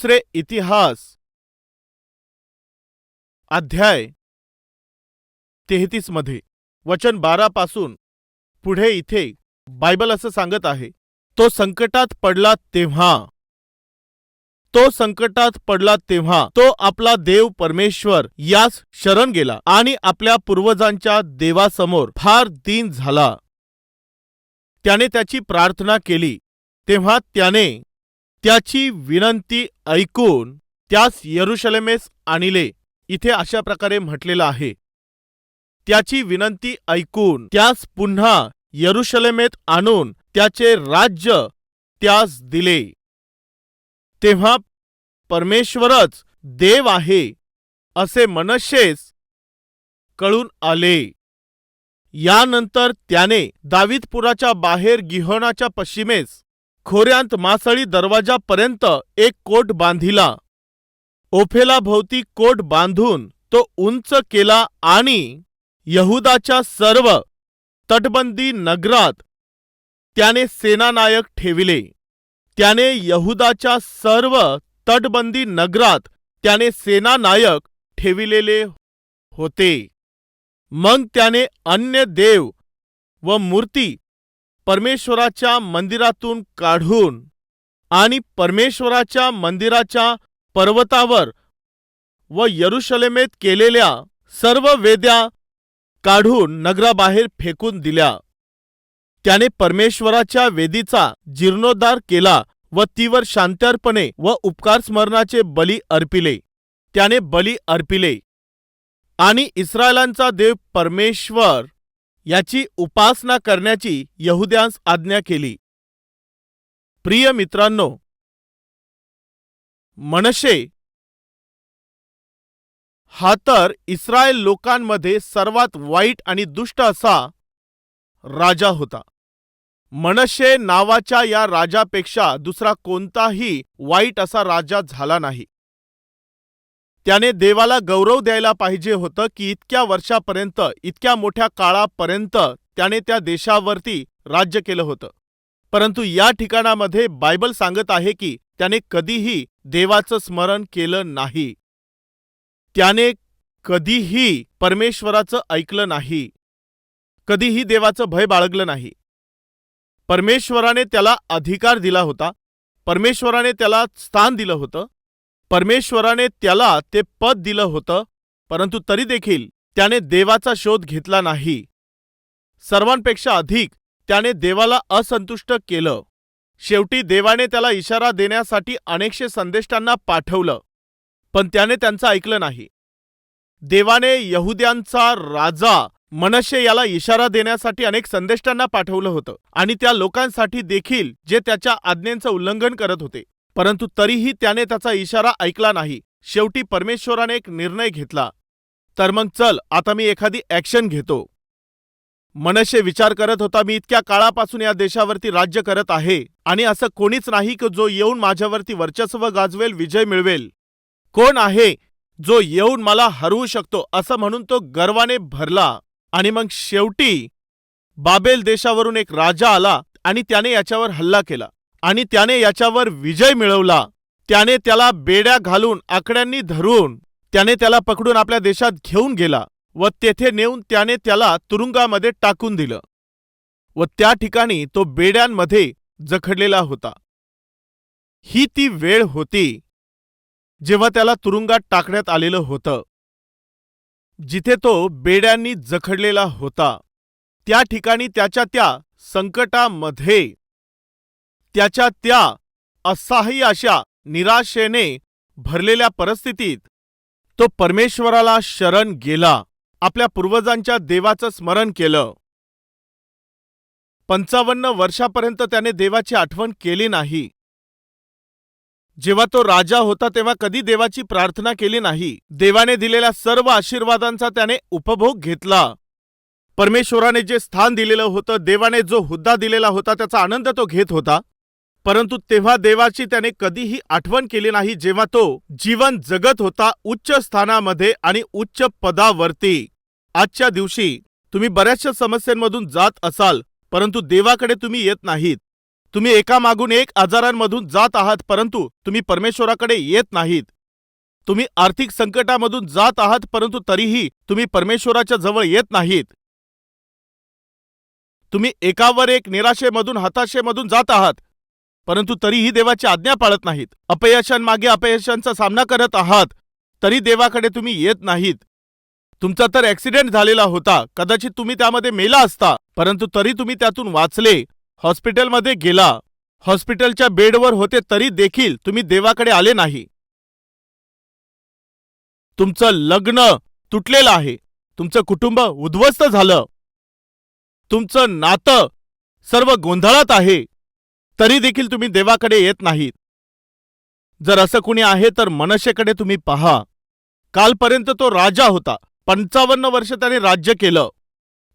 दुसरे इतिहास. अध्याय. तेहतीसमध्ये. वचन बारा पासून पुढे इथे बायबल असं सांगत आहे. तो संकटात पडला तेव्हा. तो संकटात पडला तेव्हा. तो आपला देव परमेश्वर यास शरण गेला आणि आपल्या पूर्वजांच्या देवासमोर फार दीन झाला. त्याने त्याची प्रार्थना केली. तेव्हा त्याने त्याची विनंती ऐकून त्यास यरुशलेमेस आणिले इथे अशा प्रकारे म्हटलेलं आहे. त्याची विनंती ऐकून त्यास पुन्हा यरुशलेमेत आणून त्याचे राज्य त्यास दिले. तेव्हा परमेश्वरच देव आहे असे मनशेस कळून आले. यानंतर त्याने दाविदपुराच्या बाहेर गिहोनाच्या पश्चिमेस खोऱ्यांत मासळी दरवाजापर्यंत एक कोट बांधिला. ओफेलाभोवती कोट बांधून तो उंच केला आणि यहुदाच्या सर्व तटबंदी नगरात त्याने सेनानायक ठेविले. त्याने यहुदाच्या सर्व तटबंदी नगरात त्याने सेनानायक ठेविलेले होते. मग त्याने अन्य देव व मूर्ती परमेश्वराच्या मंदिरातून काढून आणि परमेश्वराच्या मंदिराच्या पर्वतावर व यरुशलेमेत केलेल्या सर्व वेद्या काढून नगराबाहेर फेकून दिल्या. त्याने परमेश्वराच्या वेदीचा जीर्णोद्धार केला व तीवर शांत्यर्पणे व उपकार स्मरणाचे बली अर्पिले. त्याने बली अर्पिले. आणि इस्रायलांचा देव परमेश्वर याची उपासना करण्याची यहुद्यांस आज्ञा केली. प्रिय मित्रांनो मनशे हा तर इस्रायल लोकांमध्ये सर्वात वाईट आणि दुष्ट असा राजा होता. मनशे नावाच्या या राजापेक्षा दुसरा कोणताही वाईट असा राजा झाला नाही. त्याने देवाला गौरव द्यायला पाहिजे होतं की इतक्या वर्षापर्यंत इतक्या मोठ्या काळापर्यंत त्याने त्या देशावरती राज्य केलं होतं. परंतु या ठिकाणामध्ये बायबल सांगत आहे की त्याने कधीही देवाचं स्मरण केलं नाही. त्याने कधीही परमेश्वराचं ऐकलं नाही. कधीही देवाचं भय बाळगलं नाही. परमेश्वराने त्याला अधिकार दिला होता. परमेश्वराने त्याला स्थान दिलं होतं. परमेश्वराने त्याला ते पद दिलं होतं परंतु तरी देखील त्याने देवाचा शोध घेतला नाही. सर्वांपेक्षा अधिक त्याने देवाला असंतुष्ट केलं. शेवटी देवाने त्याला इशारा देण्यासाठी अनेकशे संदेष्टांना पाठवलं पण त्याने त्यांचं ऐकलं नाही. देवाने यहुद्यांचा राजा मनशे याला इशारा देण्यासाठी अनेक संदेष्टांना पाठवलं होतं आणि त्या लोकांसाठी देखील जे त्याच्या आज्ञेचं उल्लंघन करत होते. परंतु तरीही त्याने त्याचा इशारा ऐकला नाही. शेवटी परमेश्वराने एक निर्णय घेतला. तर मग चल आता मी एखादी ॲक्शन घेतो. मनशे विचार करत होता मी इतक्या काळापासून या देशावरती राज्य करत आहे आणि असं कोणीच नाही की जो येऊन माझ्यावरती वर्चस्व गाजवेल विजय मिळवेल. कोण आहे जो येऊन मला हरवू शकतो असं म्हणून तो गर्वाने भरला. आणि मग शेवटी बाबेल देशावरून एक राजा आला आणि त्याने याच्यावर हल्ला केला. आणि त्याने याच्यावर विजय मिळवला. त्याने त्याला बेड्या घालून आकड्यांनी धरून त्याने त्याला पकडून आपल्या देशात घेऊन गेला व तेथे नेऊन त्याने त्याला तुरुंगामध्ये टाकून दिलं. व त्या ठिकाणी तो बेड्यांमध्ये जखडलेला होता. ही ती वेळ होती जेव्हा त्याला तुरुंगात टाकण्यात आलेलं होतं. जिथे तो बेड्यांनी जखडलेला होता. त्या ठिकाणी त्याच्या त्या संकटामध्ये त्याच्या त्या असह्य अशा निराशेने भरलेल्या परिस्थितीत तो परमेश्वराला शरण गेला. आपल्या पूर्वजांच्या देवाचं स्मरण केलं. पंचावन्न वर्षापर्यंत त्याने देवाची आठवण केली नाही. जेव्हा तो राजा होता तेव्हा कधी देवाची प्रार्थना केली नाही. देवाने दिलेल्या सर्व आशीर्वादांचा त्याने उपभोग घेतला. परमेश्वराने जे स्थान दिलेलं होतं देवाने जो हुद्दा दिलेला होता त्याचा आनंद तो घेत होता. परंतु तेव्हा देवाची त्याने कधीही आठवण केली नाही जेव्हा तो जीवन जगत होता उच्च स्थानामध्ये आणि उच्च पदावरती. आजच्या दिवशी तुम्ही बऱ्याचशा समस्यांमधून जात असाल परंतु देवाकडे तुम्ही येत नाहीत. तुम्ही एका मागून एक आजारांमधून जात आहात परंतु तुम्ही परमेश्वराकडे येत नाहीत. तुम्ही आर्थिक संकटामधून जात आहात परंतु तरीही तुम्ही परमेश्वराच्या जवळ येत नाहीत. तुम्ही एकावर एक निराशेमधून हताशेमधून जात आहात परंतु तरीही देवाची आज्ञा पाळत नाहीत. अपयशांमागे अपयशांचा सामना करत आहात तरी देवाकडे तुम्ही येत नाहीत. तुमचा तर ऍक्सिडेंट झालेला होता. कदाचित तुम्ही त्यामध्ये मेला असता परंतु तरी तुम्ही त्यातून वाचले हॉस्पिटलमध्ये गेला. हॉस्पिटलच्या बेडवर होते तरी देखील तुम्ही देवाकडे आले नाही. तुमचं लग्न तुटलेलं आहे. तुमचं कुटुंब उद्ध्वस्त झालं. तुमचं नातं सर्व गोंधळात आहे. तरी देखील तुम्ही देवाकडे येत नाहीत. जर असं कुणी आहे तर मनशेकडे तुम्ही पहा. कालपर्यंत तो राजा होता. पंचावन्न वर्ष त्याने राज्य केलं.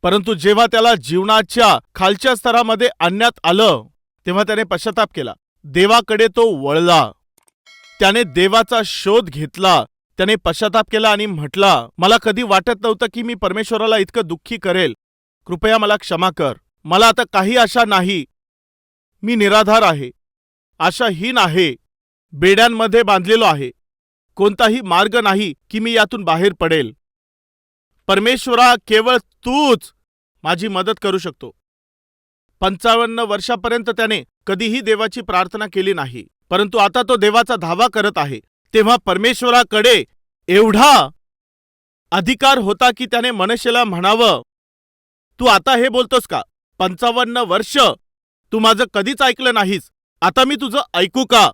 परंतु जेव्हा त्याला जीवनाच्या खालच्या स्तरामध्ये आणण्यात आलं तेव्हा त्याने पश्चाताप केला. देवाकडे तो वळला. त्याने देवाचा शोध घेतला. त्याने पश्चाताप केला आणि म्हटला मला कधी वाटत नव्हतं की मी परमेश्वराला इतकं दुःखी करेल. कृपया मला क्षमा कर. मला आता काही आशा नाही. मी निराधार आहे. आशाहीन आहे. बेड्यांमध्ये बांधलेलो आहे. कोणताही मार्ग नाही की मी यातून बाहेर पडेल. परमेश्वरा केवळ तूच माझी मदत करू शकतो. पंचावन्न वर्षापर्यंत त्याने कधीही देवाची प्रार्थना केली नाही परंतु आता तो देवाचा धावा करत आहे. तेव्हा परमेश्वराकडे एवढा अधिकार होता की त्याने मनशेला म्हणावं तू आता हे बोलतोस का? पंचावन्न वर्ष तू माझं कधीच ऐकलं नाहीस. आता मी तुझं ऐकू का?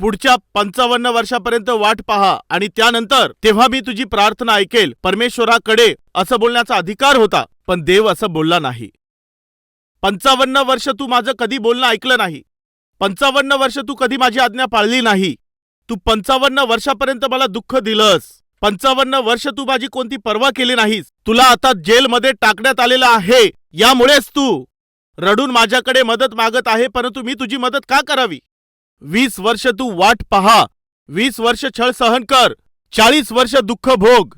पुढच्या पंचावन्न वर्षापर्यंत वाट पहा आणि त्यानंतर तेव्हा मी तुझी प्रार्थना ऐकेल परमेश्वराकडे असं बोलण्याचा अधिकार होता पण देव असं बोलला नाही. पंचावन्न वर्ष तू माझं कधी बोलणं ऐकलं नाही. पंचावन्न वर्ष तू कधी माझी आज्ञा पाळली नाही. तू पंचावन्न वर्षापर्यंत मला दुःख दिलंस. पंचावन्न वर्ष तू माझी कोणती पर्वा केली नाहीस. तुला आता जेलमध्ये टाकण्यात आलेलं आहे. यामुळेच तू रडून माझ्याकडे मदत मागत आहे परंतु मी तुझी मदत का करावी? वीस वर्ष तू वाट पहा. वीस वर्ष छळ सहन कर. चाळीस वर्ष दुःख भोग.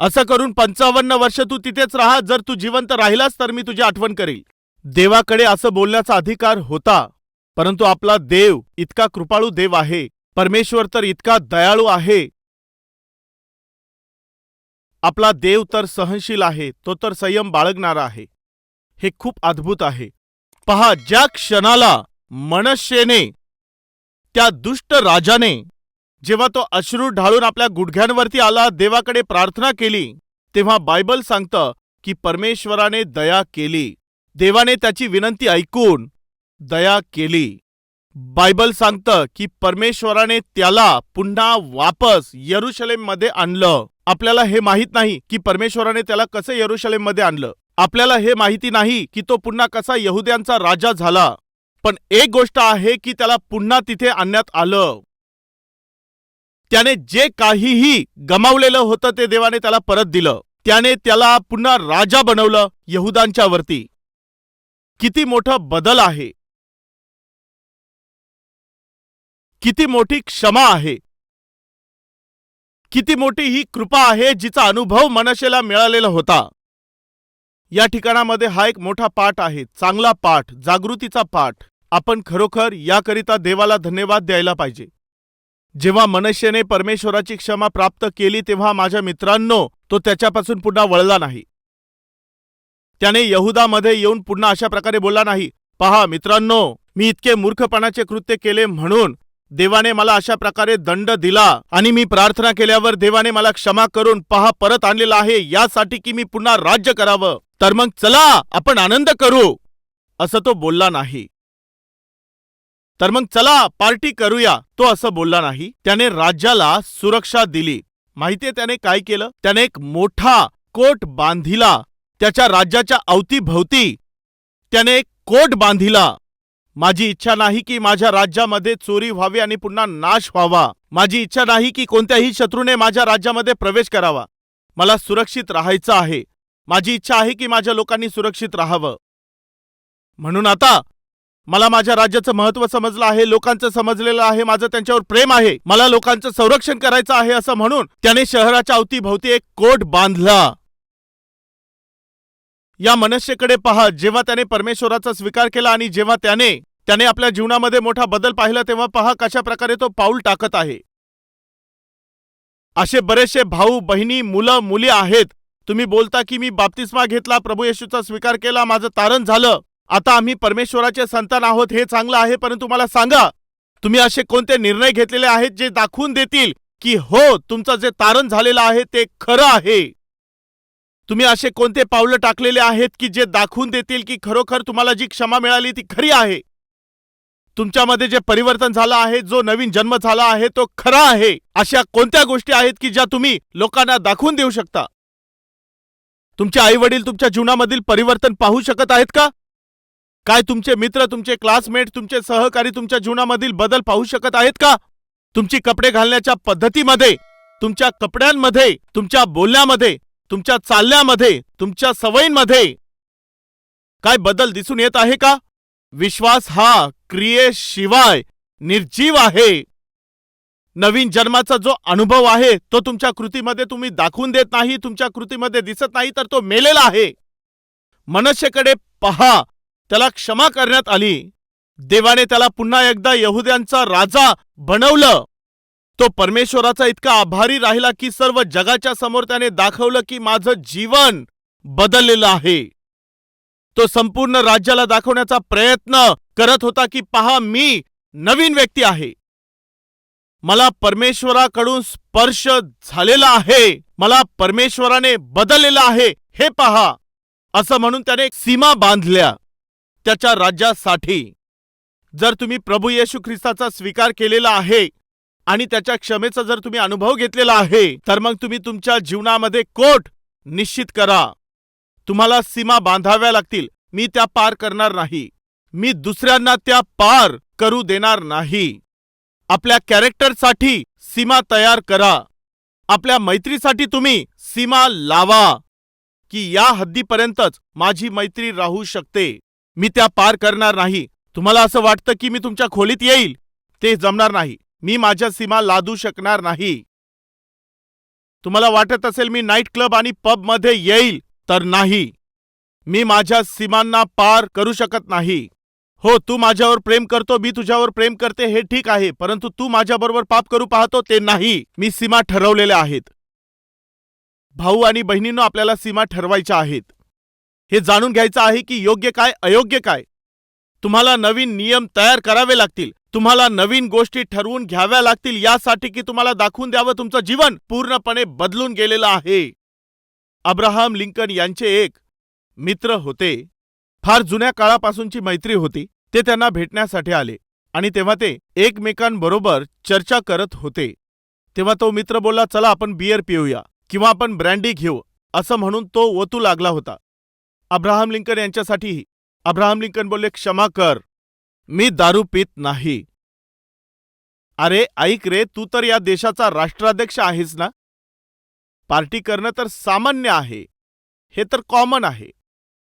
असं करून पंचावन्न वर्ष तू तिथेच राहा. जर तू जिवंत राहिलास तर मी तुझी आठवण करील. देवाकडे असं बोलण्याचा अधिकार होता. परंतु आपला देव इतका कृपाळू देव आहे. परमेश्वर तर इतका दयाळू आहे. आपला देव तर सहनशील आहे. तो तर संयम बाळगणारा आहे. हे खूप अद्भुत आहे. पहा ज्या क्षणाला मनशेने त्या दुष्ट राजाने जेव्हा तो अश्रू ढाळून आपल्या गुडघ्यांवरती आला देवाकडे प्रार्थना केली तेव्हा बायबल सांगतं की परमेश्वराने दया केली. देवाने त्याची विनंती ऐकून दया केली. बायबल सांगतं की परमेश्वराने त्याला पुन्हा वापस यरुशलेममध्ये आणलं. आपल्याला हे माहीत नाही की परमेश्वराने त्याला कसं यरुशलेममध्ये आणलं. आपल्याला हे माहिती नाही की तो पुन्हा कसा यहुद्यांचा राजा झाला पण एक गोष्ट आहे की त्याला पुन्हा तिथे आणण्यात आलं. त्याने जे काहीही गमावलेलं होतं ते देवाने त्याला परत दिलं. त्याने त्याला पुन्हा राजा बनवलं यहुदांच्या वरती. किती मोठा बदल आहे. किती मोठी क्षमा आहे. किती मोठी ही कृपा आहे जिचा अनुभव मनशेला मिळालेला होता. या ठिकाणामध्ये हा एक मोठा पाठ आहे चांगला पाठ जागृतीचा पाठ. आपण खरोखर याकरिता देवाला धन्यवाद द्यायला पाहिजे. जेव्हा मनशेने परमेश्वराची क्षमा प्राप्त केली तेव्हा माझ्या मित्रांनो तो त्याच्यापासून पुन्हा वळला नाही. त्याने यहुदामध्ये येऊन पुन्हा अशा प्रकारे बोलला नाही पहा मित्रांनो मी इतके मूर्खपणाचे कृत्य केले म्हणून देवाने मला अशा प्रकारे दंड दिला आणि मी प्रार्थना केल्यावर देवाने मला क्षमा करून पहा परत आणलेला आहे यासाठी की मी पुन्हा राज्य करावं. तर मग चला आपण आनंद करू. असं तो बोलला नाही. तर मग चला पार्टी करूया. तो असं बोलला नाही. त्याने राज्याला सुरक्षा दिली. माहितीये त्याने काय केलं? त्याने एक मोठा कोट बांधिला. त्याच्या राज्याच्या अवतीभवती त्याने एक कोट बांधिला. माझी इच्छा नाही की माझ्या राज्यामध्ये चोरी व्हावी आणि पुन्हा नाश व्हावा. माझी इच्छा नाही की कोणत्याही शत्रूने माझ्या राज्यामध्ये प्रवेश करावा. मला सुरक्षित राहायचं आहे. माझी इच्छा आहे की माझ्या लोकांनी सुरक्षित राहावं. म्हणून आता मला माझ्या राज्याचं महत्त्व समजलं आहे लोकांचं समजलेलं आहे माझं त्यांच्यावर प्रेम आहे मला लोकांचं संरक्षण करायचं आहे असं म्हणून त्याने शहराच्या अवतीभोवती एक कोट बांधला. या मनस्येकडे पहा जेव्हा त्याने परमेश्वराचा स्वीकार केला आणि जेव्हा त्याने त्याने आपल्या जीवनामध्ये मोठा बदल पाहिला तेव्हा पहा कशा प्रकारे तो पाऊल टाकत आहे. असे बरेचसे भाऊ बहिणी मुलं मुली आहेत. तुम्ही बोलता की मी बाप्तिस्मा घेतला प्रभू येशूचा स्वीकार केला माझं तारण झालं. आता आम्ही परमेश्वराचे संतान आहोत हे चांगलं आहे परंतु मला सांगा तुम्ही असे कोणते निर्णय घेतलेले आहेत जे दाखवून देतील की हो तुमचं जे तारण झालेलं आहे ते खरं आहे? तुम्ही असे कोणते पावलं टाकलेले आहेत की जे दाखवून देतील की खरोखर तुम्हाला जी क्षमा मिळाली ती खरी आहे? तुमच्यामध्ये जे परिवर्तन झालं आहे जो नवीन जन्म झाला आहे तो खरा आहे. अशा कोणत्या गोष्टी आहेत की ज्या तुम्ही लोकांना दाखवून देऊ शकता? तुमचे आई वडील तुमच्या जीवनामधील परिवर्तन पाहू शकत आहेत का? काय तुमचे मित्र तुमचे क्लासमेट तुमचे सहकारी तुमच्या जीवनामधील बदल पाहू शकत आहेत का? तुमची कपडे घालण्याच्या पद्धतीमध्ये तुमच्या कपड्यांमध्ये तुमच्या बोलण्यामध्ये तुमच्या चालण्यामध्ये तुमच्या सवयींमध्ये काय बदल दिसून येत आहे का? विश्वास हा क्रियेशिवाय निर्जीव आहे. नवीन जन्माचा जो अनुभव आहे तो तुमच्या कृतीमध्ये तुम्ही दाखवून देत नाही तुमच्या कृतीमध्ये दिसत नाही तर तो मेलेला आहे. मनुष्यकडे पहा त्याला क्षमा करण्यात आली. देवाने त्याला पुन्हा एकदा यहुद्यांचा राजा बनवलं. तो परमेश्वराचा इतका आभारी राहिला की सर्व जगाच्या समोर त्याने दाखवलं की माझं जीवन बदललेलं आहे. तो संपूर्ण राज्याला दाखवण्याचा प्रयत्न करत होता की पहा मी नवीन व्यक्ती आहे. मला परमेश्वराकडून स्पर्श झालेला आहे. मला परमेश्वराने बदललेलं आहे. हे पहा. असं म्हणून त्याने सीमा बांधल्या त्याच्या राज्यासाठी. जर तुम्ही प्रभू येशू ख्रिस्ताचा स्वीकार केलेला आहे आणि त्याच्या क्षमेचा जर तुम्ही अनुभव घेतलेला आहे तर मग तुम्ही तुमच्या जीवनामध्ये कोट निश्चित करा. तुम्हाला सीमा बांधाव्या लागतील. मी त्या पार करणार नाही. मी दुसऱ्यांना त्या पार करू देणार नाही. आपल्या कॅरेक्टरसाठी सीमा तयार करा. आपल्या मैत्रीसाठी तुम्ही सीमा लावा की या हद्दीपर्यंतच माझी मैत्री राहू शकते. मी त्या पार करणार नाही. तुम्हाला असं वाटतं की मी तुमच्या खोलीत येईल? ते जमणार नाही. मी माझ्या सीमा लादू शकणार नाही. तुम्हाला वाटत असेल मी नाईट क्लब आणि पबमध्ये येईल तर नाही. मी माझ्या सीमांना पार करू शकत नाही. हो तू माझ्यावर प्रेम करतो मी तुझ्यावर प्रेम करते हे ठीक आहे परंतु तू माझ्याबरोबर पाप करू पाहतो ते नाही. मी सीमा ठरवलेल्या आहेत. भाऊ आणि बहिणींनो आपल्याला सीमा ठरवायच्या आहेत. हे जाणून घ्यायचं आहे की योग्य काय अयोग्य काय? तुम्हाला नवीन नियम तयार करावे लागतील. तुम्हाला नवीन गोष्टी ठरवून घ्याव्या लागतील यासाठी की तुम्हाला दाखवून द्यावं तुमचं जीवन पूर्णपणे बदलून गेलेलं आहे. अब्राहम लिंकन यांचे एक मित्र होते. फार जुन्या काळापासूनची मैत्री होती. ते त्यांना भेटण्यासाठी आले आणि तेव्हा ते एकमेकांबरोबर चर्चा करत होते. तेव्हा तो मित्र बोलला चला आपण बियर पिऊया किंवा आपण ब्रँडी घेऊ असं म्हणून तो ओतू लागला होता. अब्राहम लिंकन यांच्यासाठीही. अब्राहम लिंकन बोलले क्षमा कर मी दारू पित नाही. अरे ऐक रे तू तर या देशाचा राष्ट्राध्यक्ष आहेस ना? पार्टी करणं तर सामान्य आहे. हे तर कॉमन आहे.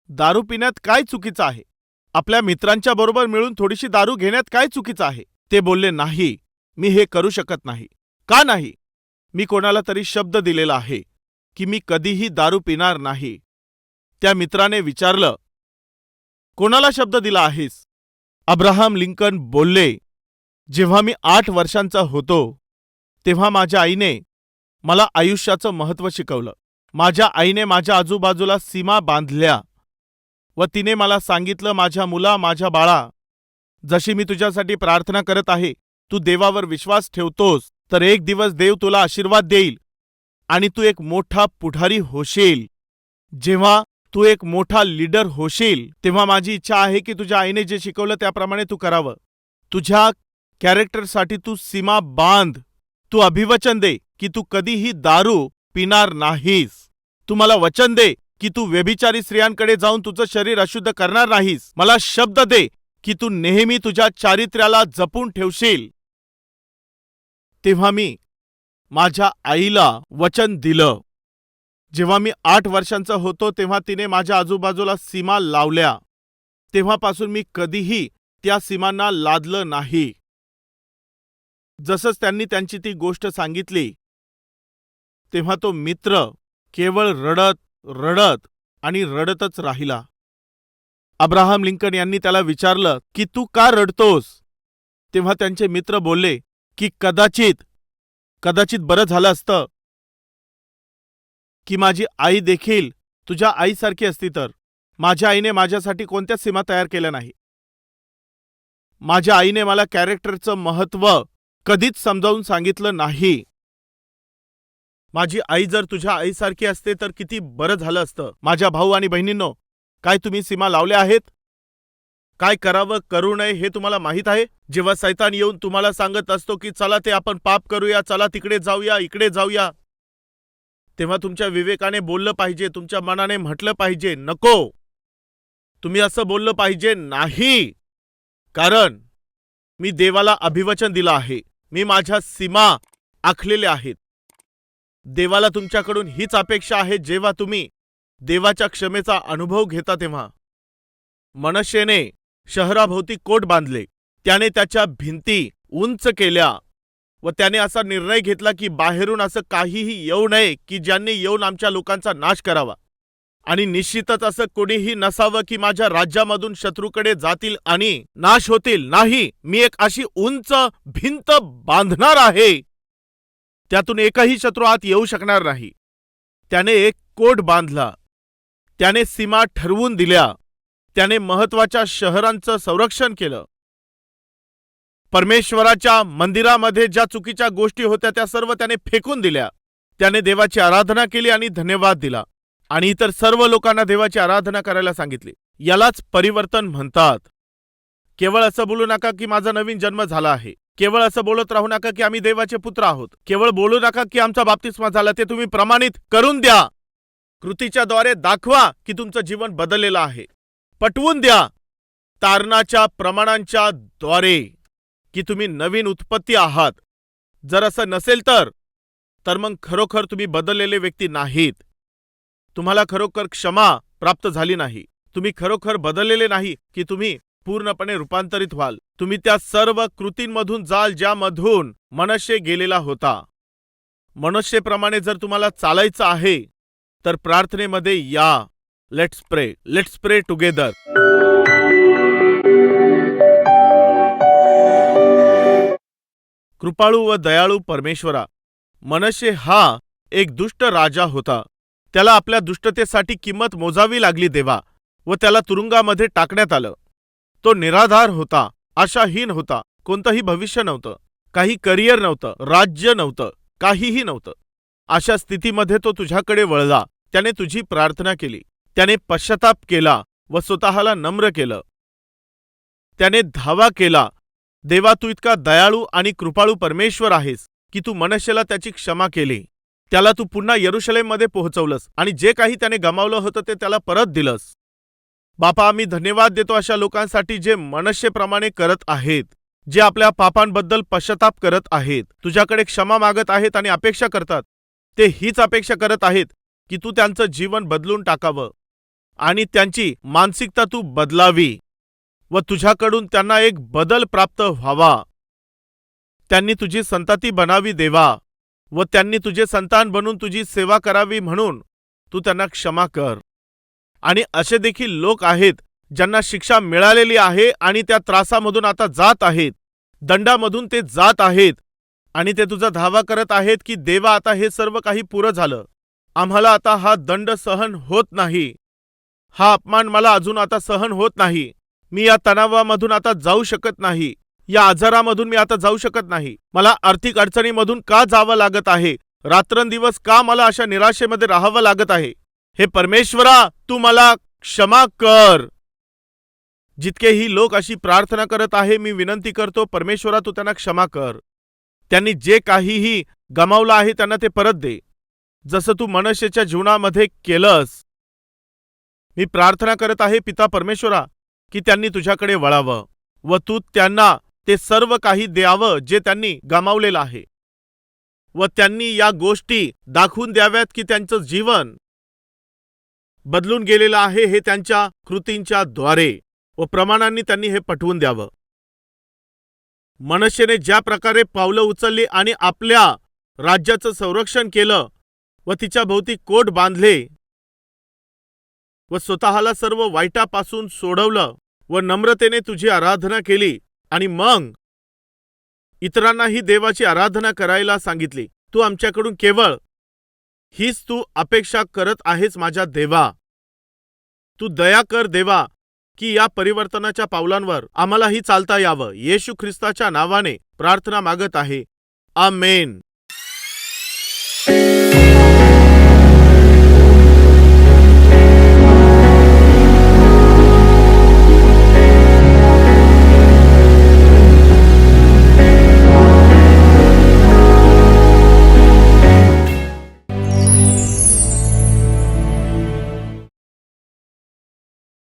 दारू पिण्यात काय चुकीचं आहे? आपल्या मित्रांच्या बरोबर मिळून थोडीशी दारू घेण्यात काय चुकीचं आहे? ते बोलले नाही मी हे करू शकत नाही. का नाही? मी कोणाला तरी शब्द दिलेला आहे की मी कधीही दारू पिणार नाही. त्या मित्राने विचारलं कोणाला शब्द दिला आहेस? अब्राहम लिंकन बोलले जेव्हा मी आठ वर्षांचा होतो तेव्हा माझ्या आईने मला आयुष्याचं महत्त्व शिकवलं. माझ्या आईने माझ्या आजूबाजूला सीमा बांधल्या. व तिने मला सांगितलं माझ्या मुला माझ्या बाळा जशी मी तुझ्यासाठी प्रार्थना करत आहे तू देवावर विश्वास ठेवतोस तर एक दिवस देव तुला आशीर्वाद देईल आणि तू एक मोठा पुढारी होशील. जेव्हा तू एक मोठा लीडर होशील तेव्हा माझी इच्छा आहे की तुझ्या आईने जे शिकवलं त्याप्रमाणे तू करावं. तुझ्या कॅरेक्टरसाठी तू सीमा बांध. तू अभिवचन दे की तू कधीही दारू पिणार नाहीस. तू मला वचन दे की तू व्यभिचारी स्त्रियांकडे जाऊन तुझं शरीर अशुद्ध करणार नाहीस. मला शब्द दे की तू नेहमी तुझ्या चारित्र्याला जपून ठेवशील. तेव्हा मी माझ्या आईला वचन दिलं. जेव्हा मी आठ वर्षांचा होतो तेव्हा तिने माझ्या आजूबाजूला सीमा लावल्या. तेव्हापासून मी कधीही त्या सीमांना लादलं नाही. जसंच त्यांनी त्यांची ती गोष्ट सांगितली तेव्हा तो मित्र केवळ रडत रडत आणि रडतच राहिला. अब्राहम लिंकन यांनी त्याला विचारलं की तू का रडतोस? तेव्हा त्यांचे मित्र बोलले की कदाचित कदाचित बरं झालं असतं की माझी आई देखील तुझ्या आईसारखी असती तर. माझ्या आईने माझ्यासाठी कोणत्याच सीमा तयार केल्या नाही? माझ्या आईने मला कॅरेक्टरचं महत्त्व कधीच समजावून सांगितलं नाही. माझी आई जर तुझ्या आईसारखी असते तर किती बरं झालं असतं. माझ्या भाऊ आणि बहिणींनो काय तुम्ही सीमा लावल्या आहेत? काय करावं करू नये हे तुम्हाला माहीत आहे? जेव्हा सैतान येऊन तुम्हाला सांगत असतो की चला ते आपण पाप करूया चला तिकडे जाऊया इकडे जाऊया तेव्हा तुमच्या विवेकाने बोललं पाहिजे तुमच्या मनाने म्हटलं पाहिजे नको. तुम्ही असं बोललं पाहिजे नाही. कारण मी देवाला अभिवचन दिलं आहे. मी माझ्या सीमा आखलेल्या आहेत. देवाला तुमच्याकडून हीच अपेक्षा आहे जेव्हा तुम्ही देवाच्या क्षमेचा अनुभव घेता तेव्हा. मनशेने शहराभोवती कोट बांधले. त्याने त्याच्या भिंती उंच केल्या व त्याने असा निर्णय घेतला की बाहेरून असं काहीही येऊ नये की ज्यांनी येऊन आमच्या लोकांचा नाश करावा. आणि निश्चितच असं कोणीही नसावं की माझ्या राज्यामधून शत्रूकडे जातील आणि नाश होतील. नाही मी एक अशी उंच भिंत बांधणार आहे. त्यातून एकही शत्रू आत येऊ शकणार नाही. त्याने एक कोट बांधला. त्याने सीमा ठरवून दिल्या. त्याने महत्त्वाच्या शहरांचं संरक्षण केलं. परमेश्वराच्या मंदिरामध्ये ज्या चुकीच्या गोष्टी होत्या त्या सर्व त्याने फेकून दिल्या. त्याने देवाची आराधना केली आणि धन्यवाद दिला. आणि इतर सर्व लोकांना देवाची आराधना करायला सांगितली. यालाच परिवर्तन म्हणतात. केवळ असं बोलू नका की माझा नवीन जन्म झाला आहे. केवळ असं बोलत राहू नका की आम्ही देवाचे पुत्र आहोत. केवळ बोलू नका की आमचा बाप्तिस्मा झाला ते तुम्ही प्रमाणित करून द्या. कृतीच्या द्वारे दाखवा की तुमचं जीवन बदललेलं आहे. पटवून द्या तारणाच्या प्रमाणांच्या द्वारे की तुम्ही नवीन उत्पत्ती आहात. जर असं नसेल तर तर मग खरोखर तुम्ही बदललेले व्यक्ती नाहीत. तुम्हाला खरोखर क्षमा प्राप्त झाली नाही. तुम्ही खरोखर बदललेले नाही की तुम्ही पूर्णपणे रूपांतरित व्हाल. तुम्ही त्या सर्व कृतींमधून जाल ज्यामधून मनशे गेलेला होता. मनुष्यप्रमाणे जर तुम्हाला चालायचं आहे तर प्रार्थनेमध्ये या. लेट्स प्रे लेट्स प्रे टुगेदर कृपाळू व दयाळू परमेश्वरा मनशे हा एक दुष्ट राजा होता. त्याला आपल्या दुष्टतेसाठी किंमत मोजावी लागली देवा व त्याला तुरुंगामध्ये टाकण्यात आलं. तो निराधार होता. आशाहीन होता. कोणतंही भविष्य नव्हतं. काही करिअर नव्हतं. राज्य नव्हतं. काहीही नव्हतं. अशा स्थितीमध्ये तो तुझ्याकडे वळला. त्याने तुझी प्रार्थना केली. त्याने पश्चाताप केला व स्वतःला नम्र केलं. त्याने धावा केला. देवा तू इतका दयाळू आणि कृपाळू परमेश्वर आहेस की तू मनशेला त्याची क्षमा केली. त्याला तू पुन्हा यरुशलेममध्ये पोहोचवलंस आणि जे काही त्याने गमावलं होतं ते त्याला परत दिलंस. बापा आम्ही धन्यवाद देतो अशा लोकांसाठी जे मनशेप्रमाणे करत आहेत जे आपल्या पापांबद्दल पश्चाताप करत आहेत. तुझ्याकडे क्षमा मागत आहेत आणि अपेक्षा करतात. ते हीच अपेक्षा करत आहेत की तू त्यांचं जीवन बदलून टाकावं आणि त्यांची मानसिकता तू बदलावी व तुझ्याकडून त्यांना एक बदल प्राप्त व्हावा. त्यांनी तुझी संतती बनावी देवा व त्यांनी तुझे संतान बनून तुझी सेवा करावी म्हणून तू त्यांना क्षमा कर. आणि असे देखील लोक आहेत ज्यांना शिक्षा मिळालेली आहे आणि त्या त्रासामधून आता जात आहेत. दंडामधून ते जात आहेत. आणि ते तुझा धावा करत आहेत की देवा आता हे सर्व काही पुरं झालं. आम्हाला आता हा दंड सहन होत नाही. हा अपमान मला अजून आता सहन होत नाही. मी या तणावामधून आता जाऊ शकत नाही. या आजारामधून मी आता जाऊ शकत नाही. मला आर्थिक अडचणीमधून का जावं लागत आहे? रात्रंदिवस का मला अशा निराशेमध्ये राहावं लागत आहे? हे परमेश्वरा तू मला क्षमा कर. जितके ही लोक अशी प्रार्थना करत आहे मी विनंती करतो परमेश्वरा तू त्यांना क्षमा कर. त्यांनी जे काहीही गमावलं आहे त्यांना ते परत दे. जसं तू मनुष्याच्या जीवनामध्ये केलंस. मी प्रार्थना करत आहे पिता परमेश्वरा की त्यांनी तुझ्याकडे वळावं व तू त्यांना ते सर्व काही द्यावं जे त्यांनी गमावलेलं आहे. व त्यांनी या गोष्टी दाखवून द्याव्यात की त्यांचं जीवन बदलून गेलेलं आहे हे त्यांच्या कृतींच्या द्वारे व प्रमाणांनी त्यांनी हे पटवून द्यावं. मनशेने ज्या प्रकारे पावलं उचलली आणि आपल्या राज्याचं संरक्षण केलं व तिच्या भोवती कोट बांधले व स्वतःला सर्व वाईटापासून सोडवलं व नम्रतेने तुझी आराधना केली आणि मग इतरांनाही देवाची आराधना करायला सांगितली. तू आमच्याकडून केवळ हीच तू अपेक्षा करत आहेस माझ्या देवा. तू दया कर देवा की या परिवर्तनाच्या पावलांवर आम्हालाही चालता यावं. येशू ख्रिस्ताच्या नावाने प्रार्थना मागत आहे. आमेन.